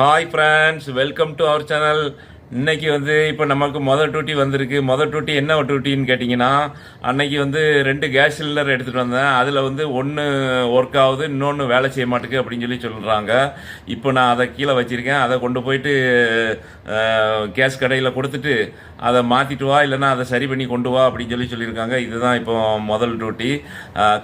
Hi friends welcome to our channel இன்றைக்கி வந்து இப்போ நமக்கு மொதல் டூட்டி வந்திருக்கு. மொதல் டூட்டி என்ன டூட்டின்னு கேட்டிங்கன்னா அன்னைக்கு வந்து ரெண்டு கேஸ் சிலிண்டர் எடுத்துகிட்டு வந்தேன். அதில் வந்து ஒன்று ஒர்க் ஆகுது இன்னொன்று வேலை செய்ய மாட்டேங்குது அப்படின்னு சொல்லி சொல்கிறாங்க இப்போ நான் அதை கீழே வச்சுருக்கேன். அதை கொண்டு போயிட்டு கேஸ் கடையில் கொடுத்துட்டு அதை மாற்றிட்டு வா இல்லைன்னா அதை சரி பண்ணி கொண்டு வா அப்படின்னு சொல்லி சொல்லியிருக்காங்க. இதுதான் இப்போ முதல் டியூட்டி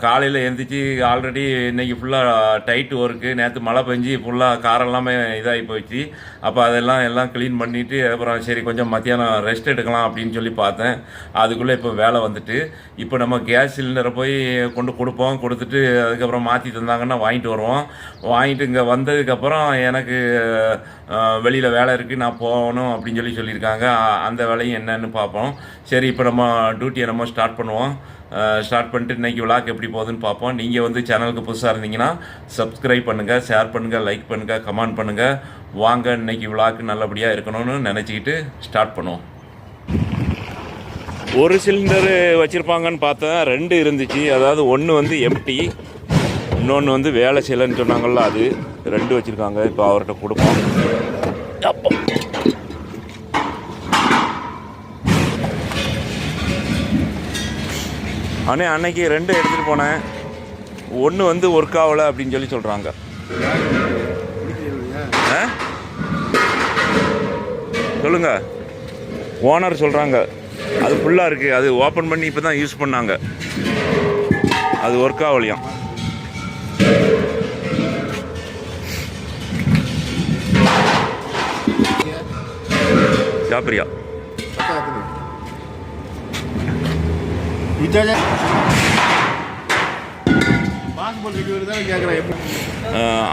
காலையில் எழுந்திரிச்சு ஆல்ரெடி இன்றைக்கி ஃபுல்லாக டைட் ஒர்க்கு நேற்று மழை பெஞ்சு ஃபுல்லாக காரம் எல்லாமே இதாகி போயிடுச்சு. அப்போ அதெல்லாம் எல்லாம் க்ளீன் பண்ணிவிட்டு அப்புறம் சரி கொஞ்சம் மத்தியானம் ரெஸ்ட் எடுக்கலாம் அப்படின்னு சொல்லி பார்த்தேன். அதுக்குள்ளே இப்போ வேலை வந்துட்டு இப்போ நம்ம கேஸ் சிலிண்டரை போய் கொண்டு கொடுப்போம் கொடுத்துட்டு அதுக்கப்புறம் மாற்றி தந்தாங்கன்னா வாங்கிட்டு வருவோம். வாங்கிட்டு இங்கே வந்ததுக்கப்புறம் எனக்கு வெளியில் வேலை இருக்குது நான் போகணும் அப்படின்னு சொல்லி சொல்லியிருக்காங்க. அந்த வேலையும் என்னன்னு பார்ப்போம். சரி இப்போ நம்ம டியூட்டியை நம்ம ஸ்டார்ட் பண்ணுவோம். ஸ்டார்ட் பண்ணிட்டு இன்றைக்கி விளாக் எப்படி போகுதுன்னு பார்ப்போம். நீங்கள் வந்து சேனலுக்கு புதுசாக இருந்தீங்கன்னா சப்ஸ்கிரைப் பண்ணுங்கள் ஷேர் பண்ணுங்கள் லைக் பண்ணுங்கள் கமெண்ட் பண்ணுங்கள் வாங்க இன்னைக்கு விழாக்கு நல்லபடியாக இருக்கணும்னு நினச்சிக்கிட்டு ஸ்டார்ட் பண்ணுவோம். ஒரு சிலிண்டர் வச்சுருப்பாங்கன்னு பார்த்தேன். ரெண்டு இருந்துச்சு. அதாவது ஒன்று வந்து எம்டி இன்னொன்று வந்து வேலை செய்யலைன்னு சொன்னாங்கல்ல அது ரெண்டு வச்சுருக்காங்க இப்போ அவர்கிட்ட கொடுப்போம். அப்பா. அண்ணே அன்னைக்கு ரெண்டு எடுத்துகிட்டு போனேன். ஒன்று வந்து ஒர்க் ஆகலை அப்படின்னு சொல்லி சொல்கிறாங்க ஆ? சொல்லுங்க. ஓனர் சொல்கிறாங்க அது ஃபுல்லாக இருக்குது அது ஓப்பன் பண்ணி இப்போ தான் யூஸ் பண்ணாங்க. அது ஒர்க் ஆகலையாம். ஜாப்ரியா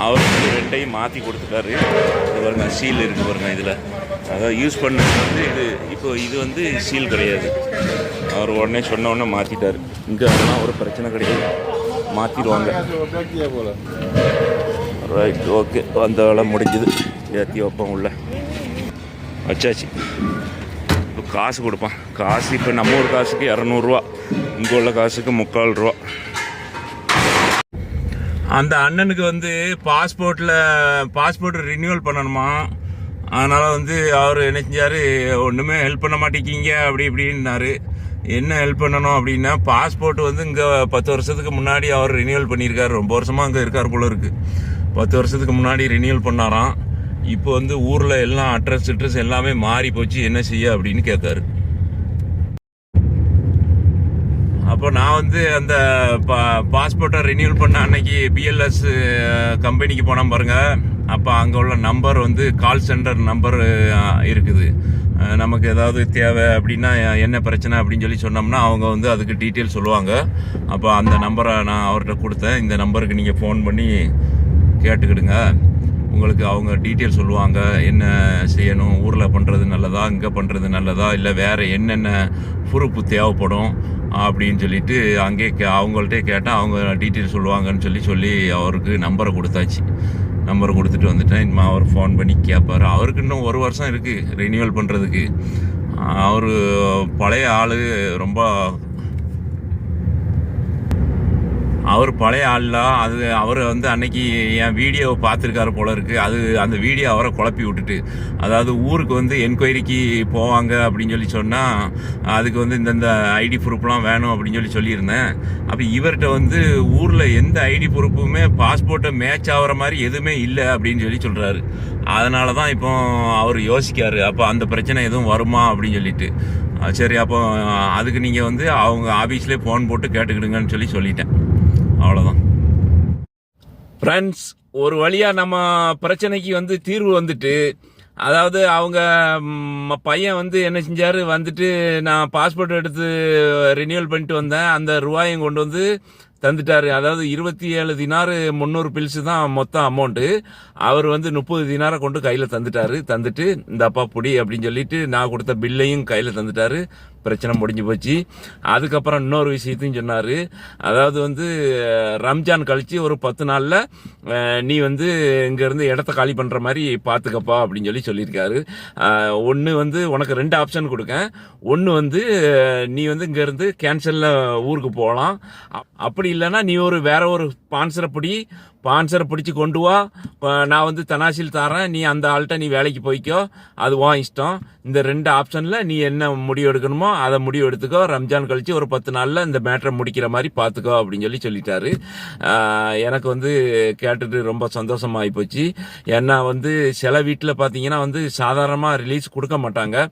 அவருக்கு ரெண்டையும் மாற்றி கொடுத்துட்டாரு. இது பாருங்க சீல் இருக்குது பாருங்க இதில். அதாவது யூஸ் பண்ணது வந்து இது இப்போ இது வந்து சீல் கிடையாது. அவர் உடனே சொன்ன உடனே மாற்றிட்டார் இங்கே அதெல்லாம் ஒரு பிரச்சனை கிடையாது. மாற்றிடுவாங்க ரைட் ஓகே அந்த வேலை முடிஞ்சுது. ஏற்றி வைப்போம் உள்ள. வச்சாச்சு இப்போ காசு கொடுப்பான் காசு இப்போ நம்ம ஊர் காசுக்கு இரநூறுவா. இங்கே உள்ள காசுக்கு முக்கால் ரூபா. அந்த அண்ணனுக்கு வந்து பாஸ்போர்ட்டில் பாஸ்போர்ட் ரினியூவல் பண்ணணுமா? அதனால் வந்து அவர் என்ன செஞ்சார் ஒன்றுமே ஹெல்ப் பண்ண மாட்டேங்கிங்க அப்படி இப்படின்னாரு. என்ன ஹெல்ப் பண்ணணும் அப்படின்னா பாஸ்போர்ட் வந்து இங்கே பத்து வருஷத்துக்கு முன்னாடி அவர் ரினியூவல் பண்ணியிருக்காரு. ரொம்ப வருஷமாக அங்கே இருக்கார் போல இருக்கு. பத்து வருஷத்துக்கு முன்னாடி ரினியூவல் பண்ணாராம். இப்போ வந்து ஊரில் எல்லாம் அட்ரஸ் அட்ரஸ் எல்லாமே மாறி போச்சு. என்ன செய்ய அப்படின்னு கேட்காரு அப்போ நான் வந்து அந்த பா பாஸ்போர்ட்டை ரினியூவல் பண்ண அன்னைக்கு பிஎல்எஸ் கம்பெனிக்கு போனேன் பாருங்கள் அப்போ அங்கே உள்ள நம்பர் வந்து கால் சென்டர் நம்பர் இருக்குது. நமக்கு ஏதாவது தேவை அப்படின்னா என்ன பிரச்சனை அப்படின்னு சொல்லி சொன்னோம்னா அவங்க வந்து அதுக்கு டீட்டெயில் சொல்லுவாங்க. அப்போ அந்த நம்பரை நான் அவர்கிட்ட கொடுத்தேன். இந்த நம்பருக்கு நீங்கள் ஃபோன் பண்ணி கேட்டுக்கிடுங்க. உங்களுக்கு அவங்க டீட்டெயில் சொல்லுவாங்க. என்ன செய்யணும்? ஊரில் பண்ணுறது நல்லதா? இங்கே பண்ணுறது நல்லதா? இல்லை வேறு என்னென்ன பொறுப்பு தேவைப்படும்? அப்படின்னு சொல்லிட்டு அங்கே கே அவங்கள்ட்டே கேட்டால் அவங்க டீட்டெயில் சொல்லுவாங்கன்னு சொல்லி சொல்லி அவருக்கு நம்பரை கொடுத்தாச்சு. நம்பரை கொடுத்துட்டு வந்துட்டேன். இனிமேல் அவர் ஃபோன் பண்ணி கேட்பார் அவருக்கு இன்னும் ஒரு வருஷம் இருக்குது ரினியூவல் பண்ணுறதுக்கு அவர் பழைய ஆள் ரொம்ப அவர் பழைய ஆள்லாம் அது அவர் வந்து அன்னைக்கு என் வீடியோவை பார்த்துருக்காரு போல இருக்கு. அது அந்த வீடியோ அவரை குழப்பி விட்டுட்டு. அதாவது ஊருக்கு வந்து என்கொயரிக்கு போவாங்க அப்படின்னு சொல்லி சொன்னால் அதுக்கு வந்து இந்தந்த ஐடி ப்ரூஃப்லாம் வேணும் அப்படின்னு சொல்லி சொல்லியிருந்தேன். அப்போ இவர்கிட்ட வந்து ஊரில் எந்த ஐடி ப்ரூஃபுமே பாஸ்போர்ட்டை மேட்ச் ஆகிற மாதிரி எதுவுமே இல்லை அப்படின்னு சொல்லி சொல்கிறாரு அதனால தான் இப்போ அவர் யோசிக்காரு. அப்போ அந்த பிரச்சனை எதுவும் வருமா அப்படின்னு சொல்லிட்டு. சரி அப்போ அதுக்கு நீங்கள் வந்து அவங்க ஆஃபீஸ்லேயே ஃபோன் போட்டு கேட்டுக்கிடுங்கன்னு சொல்லி சொல்லிட்டேன். அவ்வளோதான் ஃப்ரெண்ட்ஸ் ஒரு வழியாக நம்ம பிரச்சனைக்கு வந்து தீர்வு வந்துட்டு அதாவது அவங்க பையன் வந்து என்ன செஞ்சார் வந்துட்டு நான் பாஸ்போர்ட் எடுத்து ரினியூவல் பண்ணிட்டு வந்தேன். அந்த ரூபாயும் கொண்டு வந்து தந்துட்டாரு. அதாவது இருபத்தி ஏழு தினாறு முந்நூறு பில்ஸு தான் மொத்தம் அமௌண்ட்டு அவர் வந்து முப்பது தினாரை கொண்டு கையில் தந்துட்டாரு. தந்துட்டு இந்த அப்பா புடி அப்படின்னு சொல்லிட்டு நான் கொடுத்த பில்லையும் கையில் தந்துட்டாரு. பிரச்சனை முடிஞ்சு போச்சு. அதுக்கப்புறம் இன்னொரு விஷயத்தையும் சொன்னார். அதாவது வந்து ரம்ஜான் கழிச்சு ஒரு பத்து நாளில் நீ வந்து இங்கேருந்து இடத்த காலி பண்ணுற மாதிரி பார்த்துக்கப்பா அப்படின்னு சொல்லி சொல்லியிருக்காரு. ஒன்று வந்து உனக்கு ரெண்டு ஆப்ஷன் கொடுக்கேன். ஒன்று வந்து நீ வந்து இங்கேருந்து கேன்சலில் ஊருக்கு போகலாம். அப்- அப்படி இல்லைன்னா நீ ஒரு வேற ஒரு ஸ்பான்சரை பிடி ஸ்பான்சரை பிடிச்சி கொண்டு வா. நான் வந்து தனாசில் தரேன். நீ அந்த ஆள்கிட்ட நீ வேலைக்கு போய்க்கோ. அது வா இஷ்டம். இந்த ரெண்டு ஆப்ஷனில் நீ என்ன முடிவு எடுக்கணுமோ அதை முடிவு எடுத்துக்கோ. ரம்ஜான் கழிச்சு ஒரு பத்து நாளில் இந்த மேட்டரை முடிக்கிற மாதிரி பார்த்துக்கோ அப்படின்னு சொல்லி சொல்லிட்டாரு. எனக்கு வந்து கேட்டுட்டு ரொம்ப சந்தோஷமாகி போச்சு ஏன்னா வந்து சில வீட்டில் பார்த்தீங்கன்னா வந்து சாதாரணமாக ரிலீஸ் கொடுக்க மாட்டாங்க.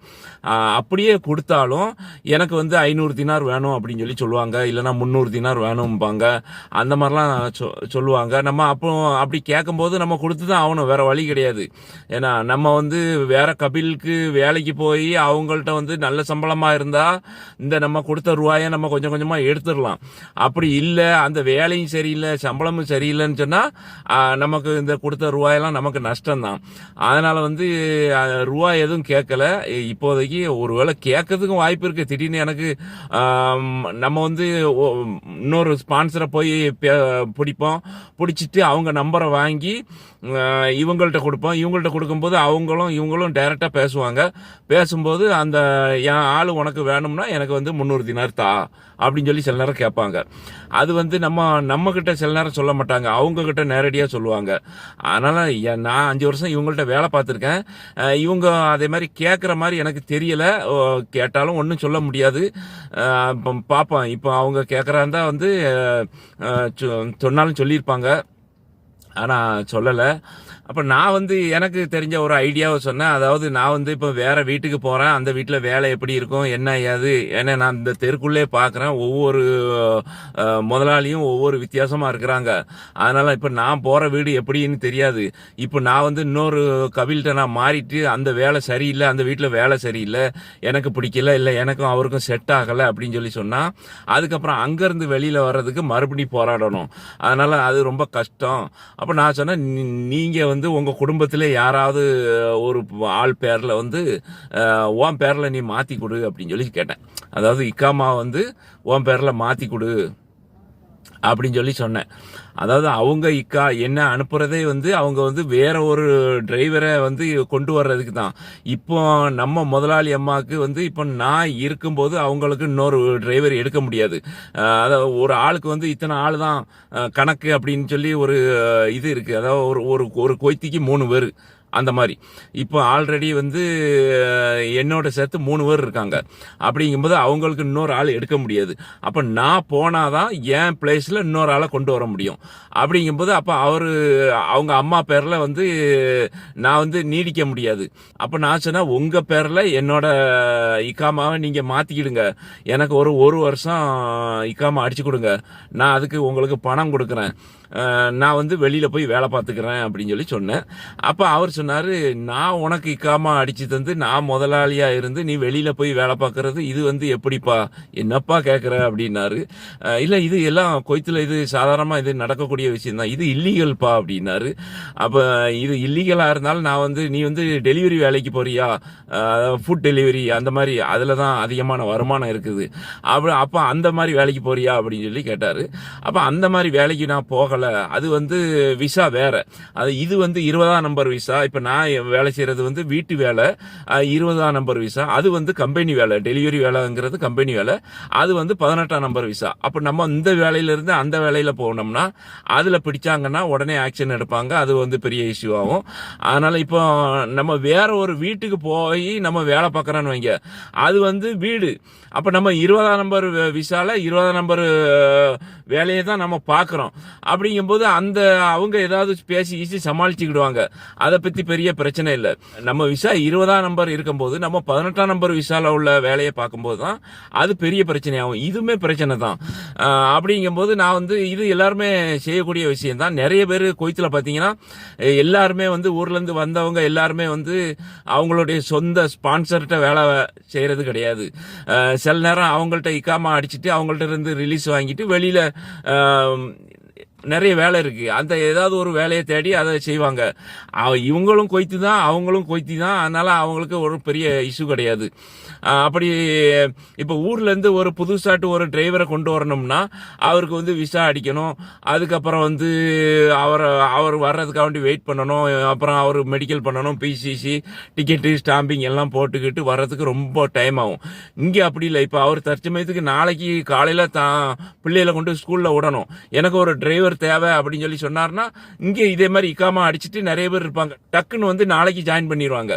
அப்படியே கொடுத்தாலும் எனக்கு வந்து ஐநூறு தினார் வேணும் அப்படின்னு சொல்லி சொல்லுவாங்க. இல்லைன்னா முந்நூறு தினார் வேணும்பாங்க. அந்த மாதிரிலாம் சொ- சொல்லுவாங்க. நம்ம அப்போ அப்படி கேட்கும்போது நம்ம கொடுத்து தான் ஆகணும். வேற வழி கிடையாது. ஏன்னா நம்ம வந்து வேற கபிலுக்கு வேலைக்கு போய் அவங்கள்ட்ட வந்து நல்ல சம்பளமாக இருந்தால் இருந்தா இந்த நம்ம கொடுத்த ரூபாயை நம்ம கொஞ்சம் கொஞ்சமா எடுத்துடலாம். அப்படி இல்லை அந்த வேலையும் சரியில்லை சம்பளமும் சரியில்லைன்னு சொன்னா நமக்கு இந்த கொடுத்த ரூபாயெல்லாம் நமக்கு நஷ்டம்தான். அதனால வந்து ரூபாய் எதுவும் கேட்கல. இப்போதைக்கு ஒருவேளை கேட்கறதுக்கும் வாய்ப்பு இருக்கு. திடீர்னு எனக்கு நம்ம வந்து இன்னொரு ஸ்பான்சரை போய் பே- பிடிப்போம். பிடிச்சிட்டு அவங்க நம்பரை வாங்கி இவங்கள்ட்ட கொடுப்போம். இவங்கள்ட்ட கொடுக்கும்போது அவங்களும் இவங்களும் டைரக்டா பேசுவாங்க. பேசும்போது அந்த என் ஆள் உனக்கு வேணும்னா எனக்கு வந்து முந்நூறு தினார் தா அப்படின்னு சொல்லி சில நேரம் கேட்பாங்க. அது வந்து நம்ம நம்ம கிட்ட சில நேரம் சொல்ல மாட்டாங்க. அவங்க கிட்ட நேரடியா சொல்லுவாங்க. அதனால நான் அஞ்சு வருஷம் இவங்கள்ட்ட வேலை பார்த்துருக்கேன். இவங்க அதே மாதிரி கேட்குற மாதிரி எனக்கு தெரியல. ஓ, கேட்டாலும் ஒன்றும் சொல்ல முடியாது. இப்போ பார்ப்போம். இப்போ அவங்க கேட்குறாந்தா வந்து சொ- சொன்னாலும் சொல்லியிருப்பாங்க. ஆனால் சொல்லலை. அப்போ நான் வந்து எனக்கு தெரிஞ்ச ஒரு ஐடியாவை சொன்னேன் அதாவது நான் வந்து இப்போ வேற வீட்டுக்கு போகிறேன் அந்த வீட்டில் வேலை எப்படி இருக்கும் என்ன ஏது ஏன்னா நான் இந்த தெருக்குள்ளே பார்க்குறேன் ஒவ்வொரு முதலாளியும் ஒவ்வொரு வித்தியாசமாக இருக்கிறாங்க. அதனால் இப்போ நான் போகிற வீடு எப்படின்னு தெரியாது. இப்போ நான் வந்து இன்னொரு கவில்கிட்ட நான் மாறிட்டு அந்த வேலை சரியில்லை அந்த வீட்டில் வேலை சரியில்லை எனக்கு பிடிக்கல இல்லை எனக்கும் அவருக்கும் செட் ஆகலை அப்படின்னு சொல்லி சொன்னால் அதுக்கப்புறம் அங்கேருந்து வெளியில் வர்றதுக்கு மறுபடியும் போராடணும். அதனால் அது ரொம்ப கஷ்டம். அப்போ நான் சொன்னேன் நீங்கள் வந்து உங்கள் குடும்பத்தில் யாராவது ஒரு ஆள் பேரில் வந்து உன் பேரில் நீ மாற்றி கொடு அப்படின்னு சொல்லி கேட்டேன். அதாவது இக்காமா வந்து உன் பேரில் மாற்றி கொடு. அப்படின்னு சொல்லி சொன்னேன். அதாவது அவங்க இக்கா என்ன அனுப்புறதே வந்து அவங்க வந்து வேற ஒரு டிரைவரை வந்து கொண்டு வர்றதுக்கு தான். இப்போ நம்ம முதலாளி அம்மாவுக்கு வந்து இப்போ நான் இருக்கும்போது அவங்களுக்கு இன்னொரு டிரைவர் எடுக்க முடியாது. அதாவது ஒரு ஆளுக்கு வந்து இத்தனை ஆள் தான் கணக்கு அப்படின்னு சொல்லி ஒரு இது இருக்குது அதாவது ஒரு ஒரு ஒரு கொய்த்திக்கு மூணு பேர். அந்த மாதிரி. இப்போ ஆல்ரெடி வந்து என்னோட சேர்த்து மூணு பேர் இருக்காங்க. அப்படிங்கும்போது அவங்களுக்கு இன்னொரு ஆள் எடுக்க முடியாது. அப்போ நான் போனாதான் என் பிளேஸில் இன்னொரு ஆளை கொண்டு வர முடியும். அப்படிங்கும்போது அப்போ அவர் அவங்க அம்மா பேரில் வந்து நான் வந்து நீடிக்க முடியாது. அப்போ நான் சொன்னால் உங்கள் பேரில் என்னோட இக்காமாவை நீங்கள் மாற்றிக்கிடுங்க எனக்கு ஒரு ஒரு வருஷம் இக்காமா அடிச்சு கொடுங்க. நான் அதுக்கு உங்களுக்கு பணம் கொடுக்குறேன். நான் வந்து வெளியில் போய் வேலை பார்த்துக்கிறேன் அப்படின்னு சொல்லி சொன்னேன். அப்போ அவர் சொன்னார் நான் உனக்கு இக்காமா அடித்து தந்து நான் முதலாளியாக இருந்து நீ வெளியில் போய் வேலை பார்க்குறது இது வந்து எப்படிப்பா என்னப்பா கேட்குற அப்படின்னாரு. இல்லை இது எல்லாம் கொய்த்தில் இது சாதாரணமாக இது நடக்கக்கூடிய விஷயம் தான் இது இல்லீகல்ப்பா அப்படின்னாரு. அப்போ இது இல்லீகலாக இருந்தாலும் நான் வந்து நீ வந்து டெலிவரி வேலைக்கு போறியா? ஃபுட் டெலிவரி அந்த மாதிரி அதில் தான் அதிகமான வருமானம் இருக்குது. அப்போ அப்போ அந்த மாதிரி வேலைக்கு போறியா? அப்படின்னு சொல்லி கேட்டார். அப்போ அந்த மாதிரி வேலைக்கு நான் போகலை. அது வந்து விசா வேற. அது இது வந்து இருபதாம் நம்பர் விசா இப்போ நான் வேலை செய்கிறது வந்து வீட்டு வேலை. இருபதாம் நம்பர் விசா அது வந்து கம்பெனி வேலை. டெலிவரி வேலைங்கிறது கம்பெனி வேலை. அது வந்து பதினெட்டாம் நம்பர் விசா அப்போ நம்ம இந்த வேலையிலேருந்து அந்த வேலையில் போனோம்னா அதில் பிடிச்சாங்கன்னா உடனே ஆக்ஷன் எடுப்பாங்க. அது வந்து பெரிய இஷ்யூ ஆகும். அதனால் இப்போ நம்ம வேற ஒரு வீட்டுக்கு போய் நம்ம வேலை பார்க்குறோன்னு வைங்க. அது வந்து வீடு. அப்போ நம்ம இருபதாம் நம்பர் விசாவில் இருபதாம் நம்பர் வேலையை தான் நம்ம பார்க்குறோம். அப்படி அப்படிங்கும்போது அந்த அவங்க ஏதாவது பேசி ஈசி சமாளிச்சுக்கிடுவாங்க. அதை பற்றி பெரிய பிரச்சனை இல்லை. நம்ம விசா இருபதாம் நம்பர் இருக்கும்போது நம்ம பதினெட்டாம் நம்பர் விசாவில் உள்ள வேலையை பார்க்கும்போது தான் அது பெரிய பிரச்சனையாகும். இதுவுமே பிரச்சனை தான். அப்படிங்கும்போது நான் வந்து இது எல்லாருமே செய்யக்கூடிய விஷயம் தான் நிறைய பேர் கொய்த்தில் பார்த்தீங்கன்னா எல்லாருமே வந்து ஊர்லேருந்து வந்தவங்க எல்லாருமே வந்து அவங்களுடைய சொந்த ஸ்பான்சர்கிட்ட வேலை செய்கிறது கிடையாது. சில நேரம் அவங்கள்ட்ட இக்காமா அடிச்சுட்டு அவங்கள்ட்ட இருந்து ரிலீஸ் வாங்கிட்டு வெளியில் நிறைய வேலை இருக்கு. அந்த ஏதாவது ஒரு வேலையை தேடி அதை செய்வாங்க. இவங்களும் கொய்த்து தான் அவங்களும் கொய்த்தி தான் அதனால அவங்களுக்கு ஒரு பெரிய இஷ்யூ கிடையாது. அப்படி இப்போ ஊர்லேருந்து ஒரு புதுசாட்டு ஒரு டிரைவரை கொண்டு வரணும்னா அவருக்கு வந்து விசா அடிக்கணும். அதுக்கப்புறம் வந்து அவர் அவர் வர்றதுக்காக வேண்டி வெயிட் பண்ணணும். அப்புறம் அவர் மெடிக்கல் பண்ணணும். பிசிசி டிக்கெட்டு ஸ்டாம்பிங் எல்லாம் போட்டுக்கிட்டு வர்றதுக்கு ரொம்ப டைம் ஆகும். இங்கே அப்படி இல்லை. இப்போ அவர் தற்சமயத்துக்கு நாளைக்கு காலையில் தான் பிள்ளைகளை கொண்டு ஸ்கூலில் விடணும். எனக்கு ஒரு டிரைவர் தேவை அப்படின்னு சொல்லி சொன்னார்னா இங்கே இதே மாதிரி இக்காமா அடிச்சுட்டு நிறைய பேர் இருப்பாங்க. டக்குன்னு வந்து நாளைக்கு ஜாயின் பண்ணிடுவாங்க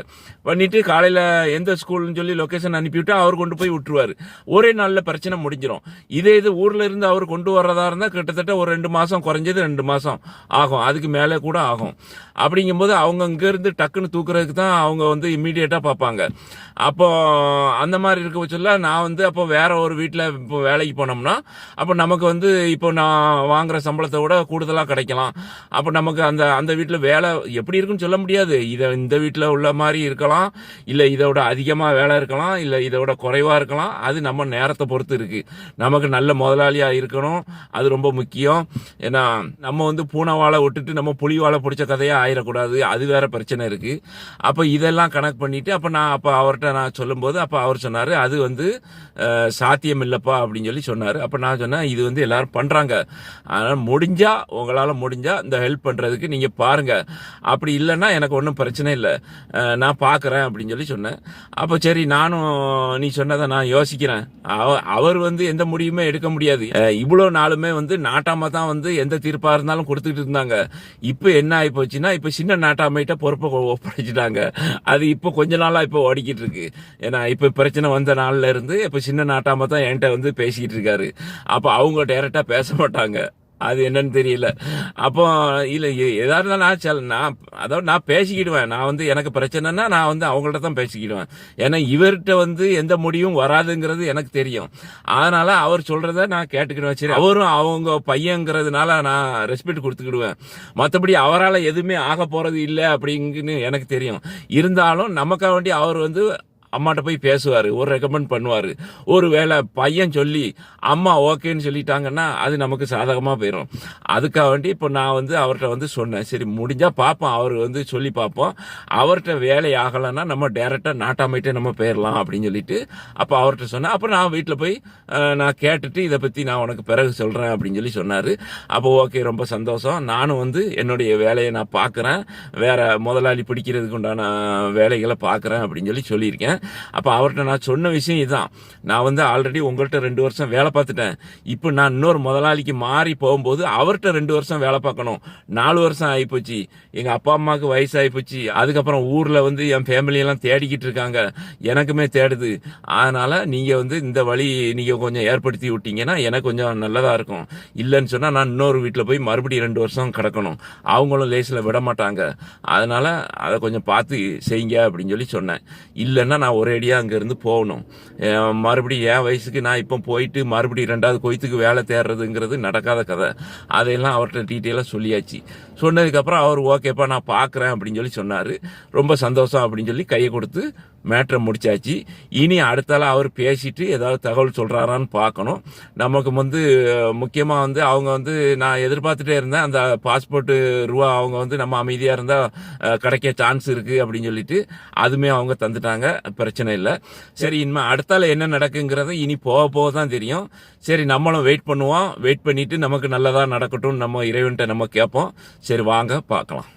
பண்ணிவிட்டு காலையில் எந்த ஸ்கூல்னு சொல்லி லொக்கேஷன் அனுப்பிவிட்டு அவர் கொண்டு போய் விட்டுருவார். ஒரே நாளில் பிரச்சனை முடிஞ்சிடும் இதே இது ஊரில் இருந்து அவர் கொண்டு வர்றதா இருந்தால் கிட்டத்தட்ட ஒரு ரெண்டு மாதம் குறைஞ்சது ரெண்டு மாதம் ஆகும். அதுக்கு மேலே கூட ஆகும். அப்படிங்கும்போது அவங்க இங்கேருந்து டக்குன்னு தூக்குறதுக்கு தான் அவங்க வந்து இம்மீடியட்டாக பார்ப்பாங்க. அப்போ அந்த மாதிரி இருக்க பட்சத்தில் நான் வந்து அப்போ வேற ஒரு வீட்டில் இப்போ வேலைக்கு போனோம்னா அப்போ நமக்கு வந்து இப்போ நான் வாங்குற சம்பளத்தை விட கூடுதலாக கிடைக்கலாம். அப்போ நமக்கு அந்த அந்த வீட்டில் வேலை எப்படி இருக்குன்னு சொல்ல முடியாது. இதை இந்த வீட்டில் உள்ள மாதிரி இருக்கலாம். இல்லை இதோட அதிகமாக வேலை இருக்கலாம். இல்லை இதோட குறைவாக இருக்கலாம். அது நம்ம நேரத்தை பொறுத்து இருக்குது நமக்கு நல்ல முதலாளியாக இருக்கணும். அது ரொம்ப முக்கியம். ஏன்னா நம்ம வந்து பூனை வாழை விட்டுட்டு நம்ம புலி வாழை பிடிச்ச கதையாக ஆயிடக்கூடாது அது வேறு பிரச்சனை இருக்குது அப்போ இதெல்லாம் கணக்கு பண்ணிவிட்டு அப்போ நான் அப்போ அவர்கிட்ட நான் சொல்லும்போது அப்போ அவர் சொன்னார் அது வந்து சாத்தியம் இல்லைப்பா அப்படின்னு சொல்லி சொன்னார். அப்போ நான் சொன்னேன் இது வந்து எல்லோரும் பண்ணுறாங்க அதனால் முடிஞ்சால் உங்களால் முடிஞ்சால் இந்த ஹெல்ப் பண்ணுறதுக்கு நீங்கள் பாருங்க. அப்படி இல்லைன்னா எனக்கு ஒன்றும் பிரச்சனை இல்லை. நான் பார்க்குறேன் அப்படின்னு சொல்லி சொன்னேன். அப்போ சரி நானும் நீ சொன்னதை நான் யோசிக்கிறேன். அவர் வந்து எந்த முடிவுமே எடுக்க முடியாது. இவ்வளோ நாளுமே வந்து நாட்டாம தான் வந்து எந்த தீர்ப்பாக இருந்தாலும் கொடுத்துட்டு இருந்தாங்க. இப்போ என்ன ஆகி போச்சுன்னா இப்போ சின்ன நாட்டாமைகிட்ட பொறுப்பை ஒப்படைச்சிட்டாங்க. அது இப்போ கொஞ்ச நாளாக இப்போ ஓடிக்கிட்டு இருக்கு ஏன்னா இப்போ பிரச்சனை வந்த நாள்ல இருந்து இப்போ சின்ன நாட்டாம தான் என்கிட்ட வந்து பேசிக்கிட்டு இருக்காரு. அப்போ அவங்க டைரக்டா பேச மாட்டாங்க. அது என்னன்னு தெரியல. அப்போ இல்லை எதா இருந்தாலும் நான் செல் நான் அதாவது நான் பேசிக்கிடுவேன். நான் வந்து எனக்கு பிரச்சனைனா நான் வந்து அவங்கள்ட்ட தான் பேசிக்கிடுவேன். ஏன்னா இவர்கிட்ட வந்து எந்த முடிவும் வராதுங்கிறது எனக்கு தெரியும். அதனால அவர் சொல்றத நான் கேட்டுக்கிடுவேன். சரி அவரும் அவங்க பையங்கிறதுனால நான் ரெஸ்பெக்ட் கொடுத்துக்கிடுவேன். மற்றபடி அவரால் எதுவுமே ஆக போறது இல்லை அப்படிங்கன்னு எனக்கு தெரியும். இருந்தாலும் நமக்காக வேண்டி அவர் வந்து அம்மாட்ட போய் பேசுவார் ஒரு ரெக்கமெண்ட் பண்ணுவார். ஒரு வேளை பையன் சொல்லி அம்மா ஓகேன்னு சொல்லிட்டாங்கன்னா அது நமக்கு சாதகமாக போயிடும் அதுக்காக வேண்டி இப்போ நான் வந்து அவர்கிட்ட வந்து சொன்னேன். சரி முடிஞ்சால் பார்ப்போம் அவர் வந்து சொல்லி பார்ப்போம் அவர்கிட்ட வேலை ஆகலைன்னா நம்ம டேரெக்டாக நாட்டாமைட்டே நம்ம போயிடலாம் அப்படின்னு சொல்லிட்டு அப்போ அவர்கிட்ட சொன்னேன். அப்போ நான் வீட்டில் போய் நான் கேட்டுட்டு இதை பற்றி நான் உனக்கு பிறகு சொல்கிறேன் அப்படின்னு சொல்லி சொன்னார். அப்போ ஓகே ரொம்ப சந்தோஷம். நானும் வந்து என்னுடைய வேலையை நான் பார்க்குறேன் வேறு முதலாளி பிடிக்கிறதுக்கு உண்டான வேலைகளை பார்க்குறேன் அப்படின்னு சொல்லி சொல்லியிருக்கேன். அப்போ அவர்கிட்ட நான் சொன்ன விஷயம் இதுதான் நான் வந்து ஆல்ரெடி உங்கள்கிட்ட ரெண்டு வருஷம் வேலை பார்த்துட்டேன். இப்போ நான் இன்னொரு முதலாளிக்கு மாறி போகும்போது அவர்கிட்ட ரெண்டு வருஷம் வேலை பார்க்கணும். நாலு வருஷம் ஆகிப்போச்சு. எங்கள் அப்பா அம்மாவுக்கு வயசாகி போச்சு அதுக்கப்புறம் ஊரில் வந்து என் ஃபேமிலியெல்லாம் தேடிக்கிட்டு இருக்காங்க. எனக்குமே தேடுது. அதனால் நீங்கள் வந்து இந்த வழி நீங்கள் கொஞ்சம் ஏற்படுத்தி விட்டீங்கன்னா எனக்கு கொஞ்சம் நல்லதாக இருக்கும். இல்லைன்னு சொன்னால் நான் இன்னொரு வீட்டில் போய் மறுபடியும் ரெண்டு வருஷம் கிடக்கணும். அவங்களும் லேசில் விட மாட்டாங்க. அதனால் அதை கொஞ்சம் பார்த்து செய்யுங்க அப்படின்னு சொல்லி சொன்னேன். இல்லைன்னா நான் ஒரேடியாக அங்கேருந்து போகணும். மறுபடியும் என் வயசுக்கு நான் இப்போ போயிட்டு மறுபடியும் ரெண்டாவது கொய்த்துக்கு வேலை தேடுறதுங்கிறது நடக்காத கதை. அதையெல்லாம் அவர்கிட்ட டீட்டெயிலாக சொல்லியாச்சு. சொன்னதுக்கப்புறம் அவர் ஓகேப்பா நான் பார்க்குறேன் அப்படின்னு சொல்லி சொன்னார். ரொம்ப சந்தோஷம் அப்படின்னு சொல்லி கையை கொடுத்து மேட்ரை முடிச்சாச்சு. இனி அடுத்தால அவர் பேசிட்டு ஏதாவது தகவல் சொல்கிறாரான்னு பார்க்கணும். நமக்கு வந்து முக்கியமாக வந்து அவங்க வந்து நான் எதிர்பார்த்துட்டே இருந்தேன். அந்த பாஸ்போர்ட்டு ரூபா அவங்க வந்து நம்ம அமைதியாக இருந்தால் கிடைக்க சான்ஸ் இருக்குது அப்படின்னு சொல்லிட்டு அதுவுமே அவங்க தந்துட்டாங்க. பிரச்சனை இல்லை. சரி இனிமேல் அடுத்தால என்ன நடக்குங்கிறத இனி போக போக தான் தெரியும். சரி நம்மளும் வெயிட் பண்ணுவோம். வெயிட் பண்ணிட்டு நமக்கு நல்லதாக நடக்கட்டும் நம்ம இறைவன்கிட்ட நம்ம கேட்போம். சரி வாங்க பார்க்கலாம்.